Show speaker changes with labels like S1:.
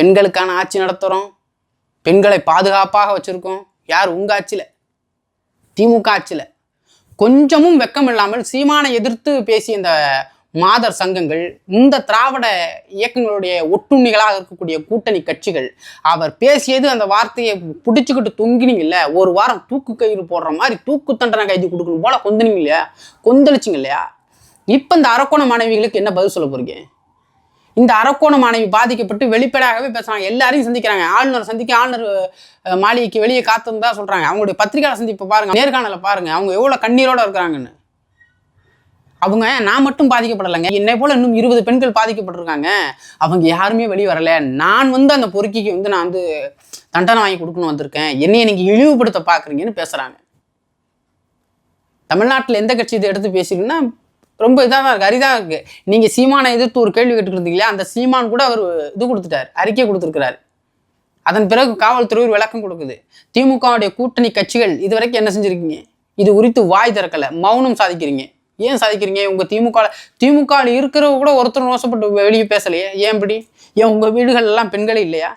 S1: பெண்களுக்கான ஆட்சி நடத்துகிறோம் பெண்களை பாதுகாப்பாக வச்சுருக்கோம். யார் உங்கள் ஆட்சியில்? திமுக ஆட்சியில். கொஞ்சமும் வெக்கம் இல்லாமல் சீமானை எதிர்த்து பேசிய இந்த மாதர் சங்கங்கள் இந்த திராவிட இயக்கங்களுடைய ஒட்டுண்ணிகளாக இருக்கக்கூடிய கூட்டணி கட்சிகள் அவர் பேசியது அந்த வார்த்தையை பிடிச்சிக்கிட்டு தொங்கினீங்கல்ல ஒரு வாரம் தூக்கு கயிறு போடுற மாதிரி தூக்கு தண்டனை கைது கொடுக்கணும் போல கொந்தனீங்க இல்லையா? கொந்தளிச்சிங்க இல்லையா? இப்போ இந்த அரக்கோண மாணவிகளுக்கு என்ன பதில் சொல்ல போகிறீங்க இந்த அரக்கோண மாணவி பாதிக்கப்பட்டு வெளிப்படையாகவே பேசுறாங்க. எல்லாரையும் சந்திக்கிறாங்க. ஆளுநர் சந்திக்க ஆளுநர் மாளிகைக்கு வெளியே காத்திருந்தா சொல்றாங்க. அவங்களுடைய பத்திரிகையாளர் சந்திப்பை பாருங்க. நேர்காணலை பாருங்க. அவங்க எவ்வளவு கண்ணீரோட இருக்கிறாங்கன்னு. அவங்க நான் மட்டும் பாதிக்கப்படலைங்க. என்னை போல இன்னும் இருபது பெண்கள் பாதிக்கப்பட்டிருக்காங்க. அவங்க யாருமே வெளியே வரல. நான் வந்து அந்த பொறுக்கிக்கு வந்து நான் வந்து தண்டனை வாங்கி கொடுக்கணும் வந்திருக்கேன். என்னைய நீங்க இழிவுபடுத்த பாக்குறீங்கன்னு பேசுறாங்க. தமிழ்நாட்டில் எந்த கட்சி இதை எடுத்து பேசிங்கன்னா ரொம்ப இதாக தான் இருக்குது அரிதாக இருக்குது நீங்கள் சீமானை எதிர்த்து ஒரு கேள்வி கேட்டுட்டு இருந்தீங்களா அந்த சீமான் கூட அவர் இது கொடுத்துட்டார் அறிக்கை கொடுத்துருக்கிறார். அதன் பிறகு காவல்துறை ஒரு விளக்கம் கொடுக்குது. திமுகவுடைய கூட்டணி கட்சிகள் இது வரைக்கும் என்ன செஞ்சுருக்கீங்க? இது குறித்து வாய் திறக்கலை மௌனம் சாதிக்கிறீங்க. ஏன் சாதிக்கிறீங்க? உங்கள் திமுக திமுக இருக்கிறவங்க கூட ஒருத்தர் மோசப்பட்டு வெளியே பேசலையே ஏன் இப்படி? ஏன் உங்கள் வீடுகள் எல்லாம் பெண்களே இல்லையா?